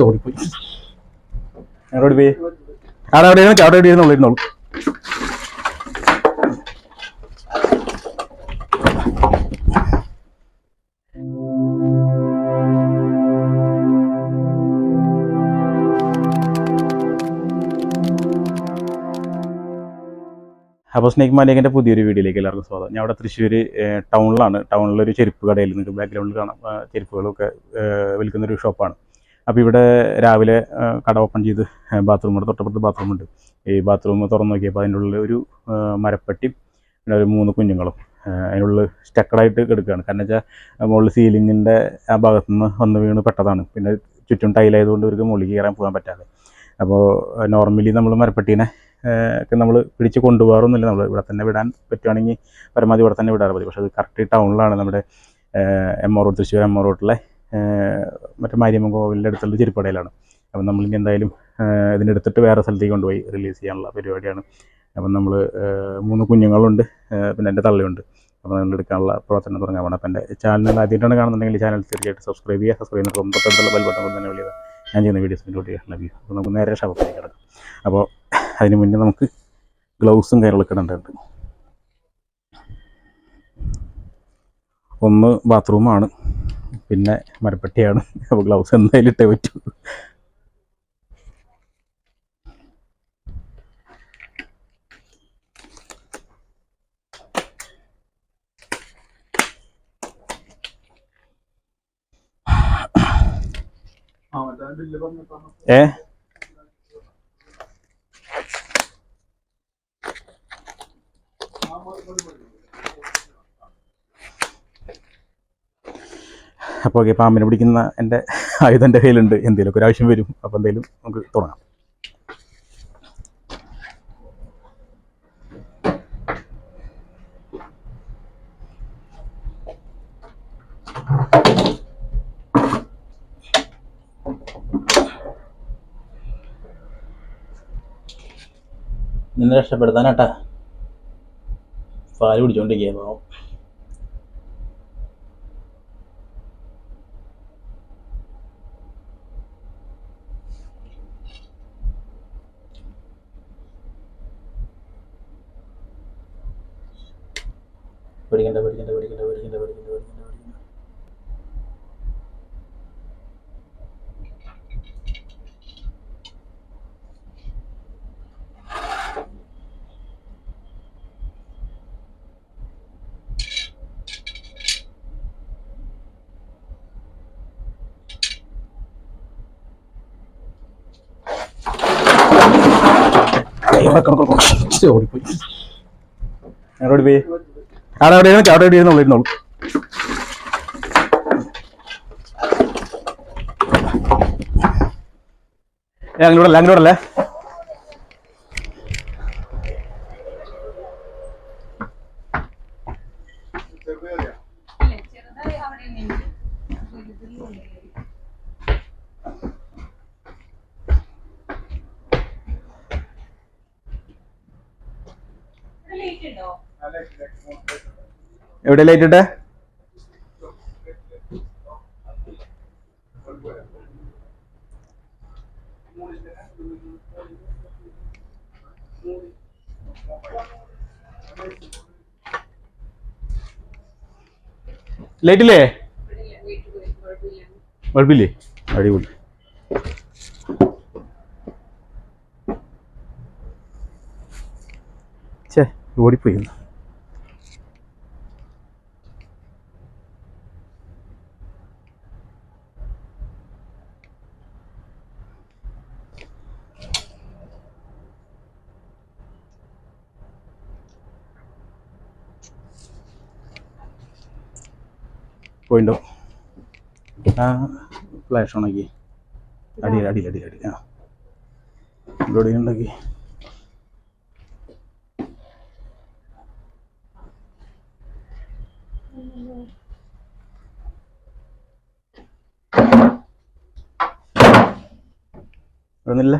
ഓടിപ്പോയി അവിടെ എവിടെയാണ് അവിടെ അവിടെ അപ്പോൾ സ്നേക് മാലിക്കിന്റെ പുതിയൊരു വീഡിയോയിലേക്ക് എല്ലാവർക്കും സ്വാഗതം. ഞാൻ അവിടെ തൃശ്ശൂർ ടൗണിലാണ്. ടൗണിലൊരു ചെരുപ്പ് കടയിൽ നിങ്ങൾക്ക് ബാക്ക്ഗ്രൗണ്ടിൽ കാണാം. ചെരുപ്പുകളൊക്കെ വിൽക്കുന്നൊരു ഷോപ്പാണ്. അപ്പോൾ ഇവിടെ രാവിലെ കട ഓപ്പൺ ചെയ്ത് ബാത്റൂം കൂടെ തൊട്ടപ്പുറത്ത് ബാത്റൂം ഉണ്ട്. ഈ ബാത്റൂം തുറന്ന് നോക്കിയപ്പോൾ അതിന്റെ ഉള്ളിൽ ഒരു മരപ്പെട്ടി പിന്നെ ഒരു മൂന്ന് കുഞ്ഞുങ്ങളും. അതിനുള്ളിൽ സ്റ്റക്കഡായിട്ട് കിടക്കുകയാണ് കാരണം വെച്ചാൽ മുകളിൽ സീലിങ്ങിന്റെ ആ ഭാഗത്തു നിന്ന് വന്ന് വീണ് പെട്ടതാണ്. പിന്നെ ചുറ്റും ടൈലായതുകൊണ്ട് ഇവർക്ക് മുകളിൽ കയറാൻ പോകാൻ പറ്റാതെ. അപ്പോൾ നോർമലി നമ്മൾ മരപ്പെട്ടീനെ ഒക്കെ നമ്മൾ പിടിച്ച് കൊണ്ടുപോകാറൊന്നുമില്ല. നമ്മൾ ഇവിടെ തന്നെ വിടാൻ പറ്റുവാണെങ്കിൽ പരമാവധി ഇവിടെ തന്നെ വിടാറ് മതി. പക്ഷേ അത് കറക്റ്റ് ടൗണിലാണ് നമ്മുടെ M O road Thrissur M O റോഡിലെ മറ്റേ മാരിയമ്മ കോവിലിന്റെ അടുത്തുള്ള ചെരുപ്പടയിലാണ് അപ്പം നമ്മൾ ഇനി എന്തായാലും ഇതിനെടുത്തിട്ട് വേറെ സ്ഥലത്തേക്ക് കൊണ്ടുപോയി റിലീസ് ചെയ്യാനുള്ള പരിപാടിയാണ്. അപ്പം നമ്മൾ മൂന്ന് കുഞ്ഞുങ്ങളുണ്ട് പിന്നെ എന്റെ തള്ളിയുണ്ട്. അപ്പോൾ നിങ്ങൾ എടുക്കാനുള്ള പ്രവർത്തനം തുടങ്ങാൻ വേണം അപ്പം എന്റെ ചാനൽ ആദ്യമായിട്ടാണ് കാണുന്നുണ്ടെങ്കിൽ ചാനൽ തീർച്ചയായിട്ടും സബ്സ്ക്രൈബ് ചെയ്യുക. സബ്സ്ക്രൈബ് ചെയ്യുന്ന തൊട്ടടുത്തുള്ള ബെൽ ബട്ടൺ കൊണ്ട് തന്നെ വിളിക്കുക. ഞാൻ ചെയ്യുന്ന വീഡിയോസ് കൂടി ലഭ്യം അപ്പോൾ നമുക്ക് നേരെ ഷവപ്പിലേക്ക് കിടക്കാം. അപ്പോൾ അതിന് മുന്നേ നമുക്ക് ഗ്ലൗസും കാര്യങ്ങളൊക്കെ ഇടേണ്ടതുണ്ട്. ഒന്ന് ബാത്റൂമാണ്. പിന്നെ മരപ്പെട്ടിയാണ്. അപ്പോൾ ഗ്ലൗസ് എന്തായാലും ഇട്ടേ പറ്റൂ. ഏ? അപ്പോൾ ഓക്കെ പാമ്പിനെ പിടിക്കുന്ന എന്റെ ആയുധം എന്റെ കയ്യിലുണ്ട്. എന്തെങ്കിലുമൊക്കെ ഒരു ആവശ്യം വരും. അപ്പോൾ എന്തെങ്കിലും നമുക്ക് തുടങ്ങാം. നിന്നെ രക്ഷപ്പെടുത്താനാട്ടാ. പാൽ പിടിച്ചോണ്ടിരിക്കുക പാവം ഓടിപ്പോയി. അവിടെ പോയി. അവിടെ അവിടെ ഇരുന്നു അവിടെ ഇരുന്നോളൂ. ഇരുന്നോളൂ അങ്ങോട്ടല്ല അങ്ങോട്ടല്ലേ എവിടെ ലൈറ്റ് ഇട്ടേ ലൈറ്റില്ലേ? കുഴപ്പമില്ലേ? അടിപൊളി. ചേ ഓടിപ്പോയി പോയിണ്ടോ? ആ ഫ്ലാഷ് ഓണാക്കി അടി അടി അടി അടി. ആ. ഇവിടെ ഉണ്ടാക്കി ഒന്നില്ല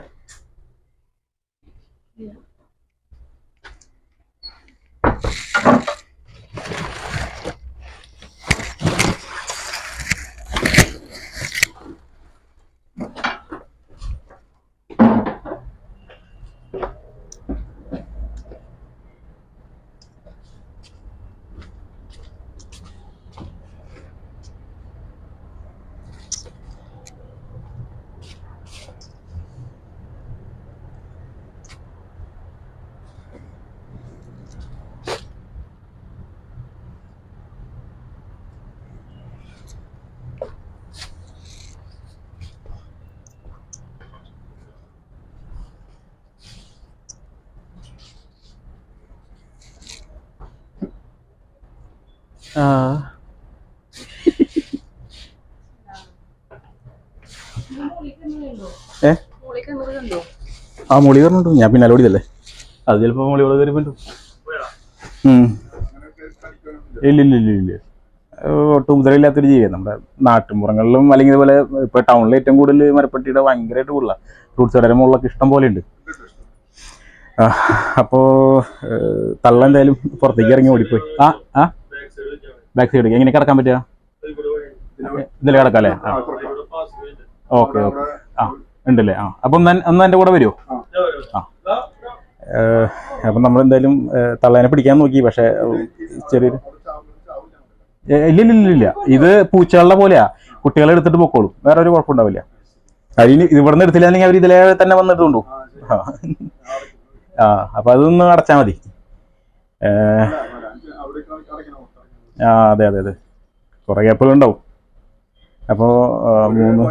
ആ. ഏ? ആ മുളി പറഞ്ഞിട്ടു ഞാൻ പിന്നെ അലോടിയതല്ലേ അത് ചിലപ്പോ മുളി ഇവിടെ കയറി പറ്റും ഇല്ല ഇല്ല ഇല്ല ഇല്ല. ഏഹ് ഒട്ടും ഉപദ്രവമില്ലാത്തൊരു ജീവിയാണ് നമ്മുടെ നാട്ടുമ്പുറങ്ങളിലും അല്ലെങ്കിൽ ഇതുപോലെ ഇപ്പൊ ടൗണിൽ ഏറ്റവും കൂടുതൽ മരപ്പട്ടിയുടെ ഭയങ്കരമായിട്ട് കൂടുതലാണ് ഫ്രൂട്ട്സ് കടയുടെ മുകളിലൊക്കെ ഇഷ്ടം പോലെ ഉണ്ട്. അപ്പോ തള്ള എന്തായാലും പുറത്തേക്ക് ഇറങ്ങി ഓടിപ്പോയി. ആ ആ. ബാക്ക് സൈഡ് എങ്ങനെ കിടക്കാൻ പറ്റുക? ഇതിൽ കിടക്കാം ഓക്കെ ഓക്കെ. ആ ഉണ്ടല്ലേ? ആ. അപ്പം ഒന്ന് എന്റെ കൂടെ വരുമോ ആ. അപ്പം നമ്മൾ എന്തായാലും തള്ളേനെ പിടിക്കാൻ നോക്കി പക്ഷേ ചെറിയൊരു ഇല്ല ഇല്ല ഇല്ല ഇത് പൂച്ചകളുടെ പോലെയാ. കുട്ടികളെ എടുത്തിട്ട് പൊക്കോളും. വേറെ ഒരു കുഴപ്പമുണ്ടാവില്ല. അതിന് ഇവിടെ നിന്ന് എടുത്തില്ലെങ്കിൽ അവർ ഇതിലെ തന്നെ വന്നിട്ടുണ്ടോ ആ. അപ്പൊ അതൊന്ന് അടച്ചാൽ മതി. ആ അതെ അതെ അതെ. കുറെ ഗ്യാപ്പുകൾ ഉണ്ടാവും. അപ്പോ മൂന്ന്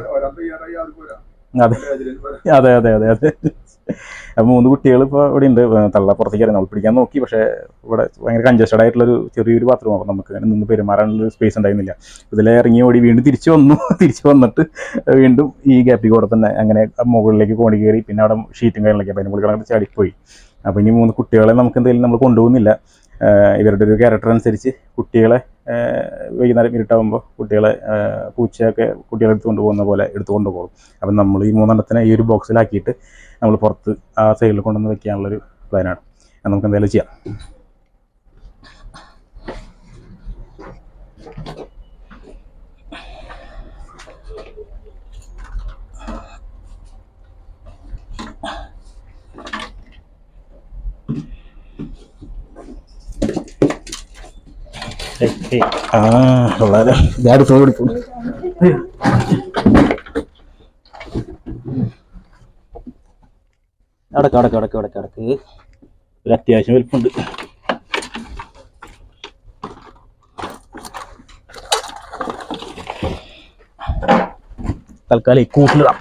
അതെ അതെ. അതെ അതെ അതെ അപ്പൊ മൂന്ന് കുട്ടികൾ ഇപ്പോൾ ഇവിടെ ഉണ്ട്. തള്ള പുറത്തേക്ക് ഇറങ്ങി. പിടിക്കാൻ നോക്കി. പക്ഷേ ഇവിടെ ഭയങ്കര ആയിട്ടുള്ള ഒരു ചെറിയൊരു ബാത്റൂം അപ്പോൾ നമുക്ക് അങ്ങനെ നിന്ന് പെരുമാറാനുള്ള സ്പേസ് ഉണ്ടായിരുന്നില്ല. ഇതിലെ ഇറങ്ങി ഓടി വീണ്ടും തിരിച്ചു വന്നു. തിരിച്ചു വന്നിട്ട് വീണ്ടും ഈ ഗ്യാപ്പിൽ കൂടെ തന്നെ അങ്ങനെ മുകളിലേക്ക് കോണി കയറി. പിന്നെ അവിടെ ഷീറ്റും കാര്യങ്ങളൊക്കെ അപ്പോൾ അതിന് അങ്ങോട്ട് ചാടിപ്പോയി. അപ്പോൾ ഇനി മൂന്ന് കുട്ടികളെ നമുക്ക് എന്തെങ്കിലും നമ്മൾ കൊണ്ടുപോകുന്നില്ല. ഇവരുടെ ഒരു ക്യാരക്ടർ അനുസരിച്ച് കുട്ടികളെ വൈകുന്നേരം ഇരുട്ടാകുമ്പോൾ കുട്ടികളെ പൂച്ചയൊക്കെ കുട്ടികളെ എടുത്തുകൊണ്ട് പോകുന്ന പോലെ എടുത്തുകൊണ്ട് പോകും അപ്പം നമ്മൾ ഈ മൂന്നെണ്ണത്തിനെ ഈ ഒരു ബോക്സിലാക്കിയിട്ട് നമ്മൾ പുറത്ത് ആ സൈഡിൽ കൊണ്ടുവന്ന് വെക്കാനുള്ളൊരു പ്ലാനാണ് നമുക്ക് എന്തായാലും ചെയ്യാം. ആ വളരെ ഞാൻ അടുത്തോട് വിളിക്കും അടക്ക് അടക്ക് അടക്ക് അടക്ക് അടക്ക്. ഒരു അത്യാവശ്യം വലിപ്പമുണ്ട് തൽക്കാലം ഈ കൂട്ടിലിടാം.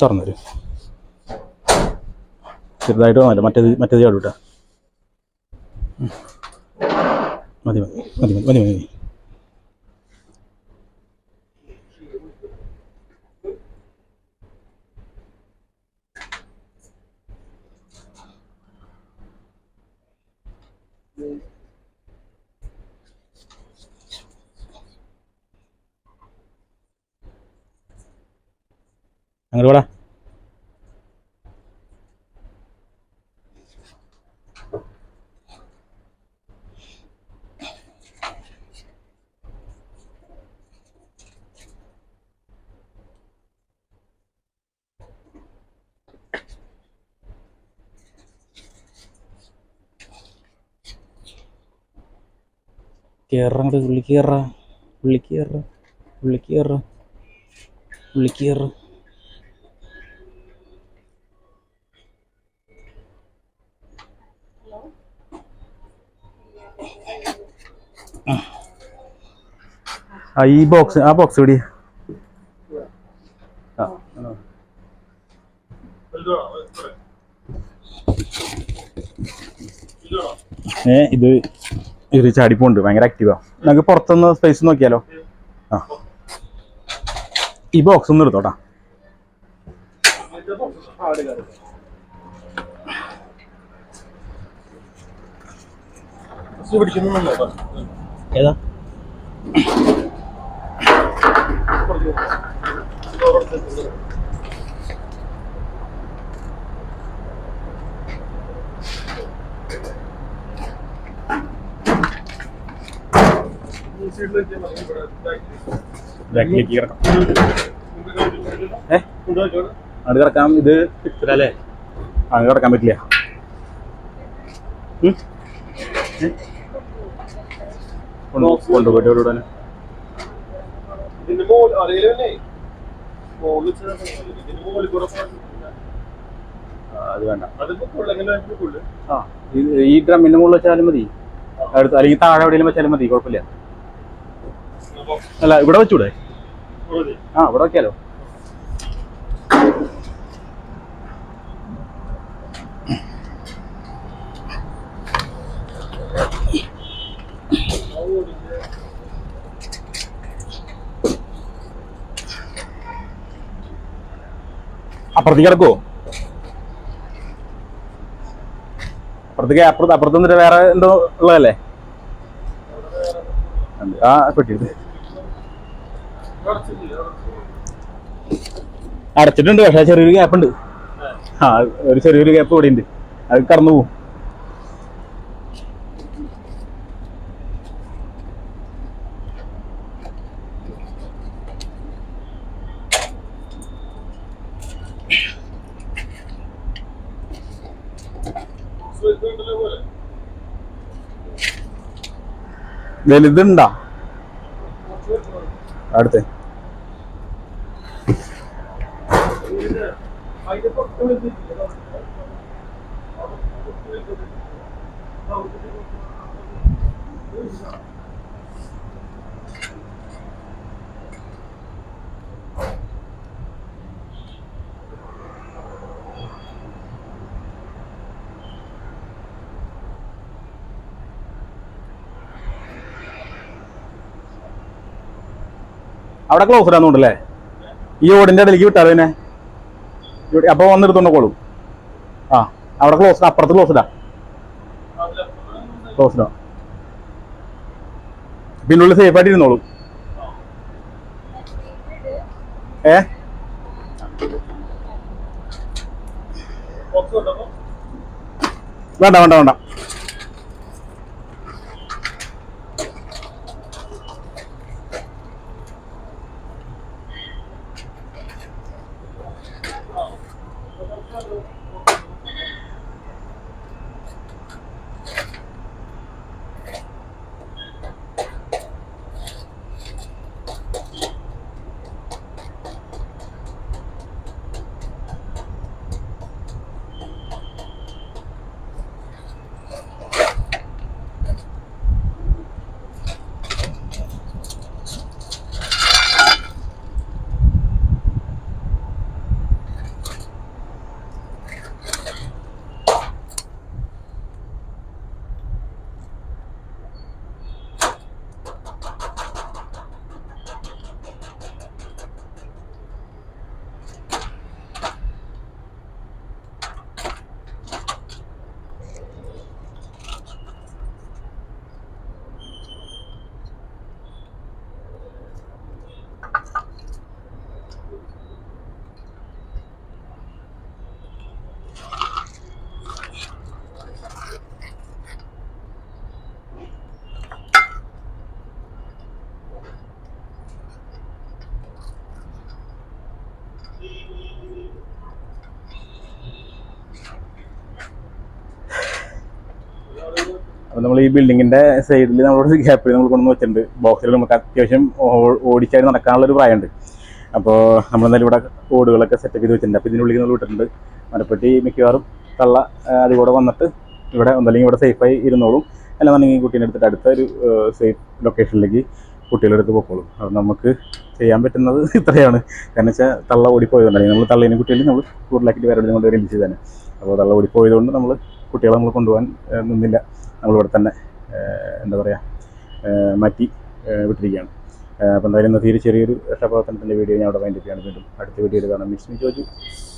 തുറന്നു തരും. ചെറുതായിട്ട് വന്നില്ല മറ്റേത് മറ്റേത് ചാടും കേട്ടോ ഉം. മതി മതി മതി മതി മതി മതി. അങ്ങോട്ട് പോടാ കേറങ്ങട് ഉള്ളി കേറ ഉള്ളി കേറ ഉള്ളി കേറ ഉള്ളി കേറ ഈ ബോക്സ് ആ ബോക്സ് ഇവിടെ. ഏ ഇത് ഇത് ചാടിപ്പോണ്ട് ഭയങ്കര ആക്റ്റീവാ നമുക്ക് പുറത്തുനിന്ന് സ്പേസ് നോക്കിയാലോ? ആ. ഈ ബോക്സ് ഒന്ന് എടുത്തോട്ടാ. ഏതാ? ബാക്കിലേക്ക് കിടക്കാം. ഏ? അത് കിടക്കാം. ഇത് അല്ലേ അത് കിടക്കാൻ പറ്റില്ല. കൊണ്ടുപോയിട്ട് ഇവിടെ ഇടാന്. അത് വേണ്ട ഈ ഡ്രമ്മിന്റെ മുകളിൽ വെച്ചാലും മതി. അടുത്ത് അല്ലെങ്കിൽ താഴെ എവിടെയെങ്കിലും വെച്ചാലും മതി കുഴപ്പമില്ല. അല്ല ഇവിടെ വെച്ചൂടെ? ആ ഇവിടെ വെക്കാലോ. അപ്പുറത്തേക്ക് കിടക്കുവോ അപ്പുറത്തേക്ക് അപ്പുറത്ത് അപ്പുറത്ത് നിന്നിട്ട് വേറെ എന്തോ ഉള്ളതല്ലേ. ആ പെട്ടിട്ട് അടച്ചിട്ടുണ്ട് പക്ഷെ ചെറിയൊരു ഗ്യാപ്പ് ഉണ്ട്. ആ ഒരു ചെറിയൊരു ഗ്യാപ്പ് ഇവിടെ ഉണ്ട് അത് കടന്നു പോകും വലുതുണ്ടാ? അടുത്ത്. അവിടെ ക്ലോസ് ഇടാന്നുണ്ടല്ലേ ഈ ഓടിന്റെ ഇടയിലേക്ക് വിട്ടാലോ പിന്നെ ഇവിടെ അപ്പൊ വന്ന് എടുത്തോണ്ടോളൂ ആ അവിടെ ക്ലോസ് അപ്പുറത്ത് ക്ലോസ് ഇടാം. ക്ലോസ് ഇടാം. പിന്നെ സേഫ് ആയിട്ട് ഇരുന്നോളൂ. ഏ? വേണ്ട വേണ്ട വേണ്ട. അപ്പൊ നമ്മൾ ഈ ബിൽഡിങ്ങിന്റെ സൈഡിൽ നമ്മളോട് ഗ്യാപ്പിൽ നമ്മൾ കൊണ്ടുവന്ന് വെച്ചിട്ടുണ്ട്. ബോക്സിൽ നമുക്ക് അത്യാവശ്യം ഓടിച്ചാൽ നടക്കാനുള്ള ഒരു പ്രായമുണ്ട്. അപ്പോൾ നമ്മൾ എന്തായാലും ഇവിടെ ഓടുകളൊക്കെ സെറ്റപ്പ് ചെയ്ത് വെച്ചിട്ടുണ്ട്. അപ്പോൾ ഇതിനുള്ളിൽ നമ്മൾ വിട്ടിട്ടുണ്ട്. മരപ്പെട്ടി മിക്കവാറും തള്ള അതിലൂടെ വന്നിട്ട് ഇവിടെ ഒന്നല്ലെങ്കിൽ ഇവിടെ സേഫായി ഇരുന്നോളും. അല്ലാന്നുണ്ടെങ്കിൽ കുട്ടീനെ എടുത്തിട്ട് അടുത്ത ഒരു സേഫ് ലൊക്കേഷനിലേക്ക് കുട്ടികളെടുത്ത് പൊക്കോളും. അത് നമുക്ക് ചെയ്യാൻ പറ്റുന്നത് ഇത്രയാണ്. കാരണം വെച്ചാൽ തള്ള ഓടിപ്പോയതുകൊണ്ടാണ് നമ്മൾ തള്ളേനെ കുട്ടികളിൽ നമ്മൾ കൂടുതലാക്കിയിട്ട് വേറെ കൊണ്ട് റിലീസ് ചെയ്താണ് അപ്പോൾ തള്ള ഓടിപ്പോയതുകൊണ്ട് നമ്മൾ കുട്ടികളെ നമ്മൾ കൊണ്ടുപോകാൻ നിന്നില്ല. നമ്മളിവിടെ തന്നെ എന്താ പറയുക മാറ്റി വിട്ടിരിക്കുകയാണ്. അപ്പോൾ എന്തായാലും ഇന്ന് തീരെ ചെറിയൊരു രക്ഷാപ്രവർത്തനത്തിന്റെ വീഡിയോ ഞാൻ അവിടെ വേണ്ടിയിട്ടാണ് വീണ്ടും അടുത്ത വീഡിയോയിൽ കാണാം. മിസ് മി ജോജു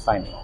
സൈനിങ്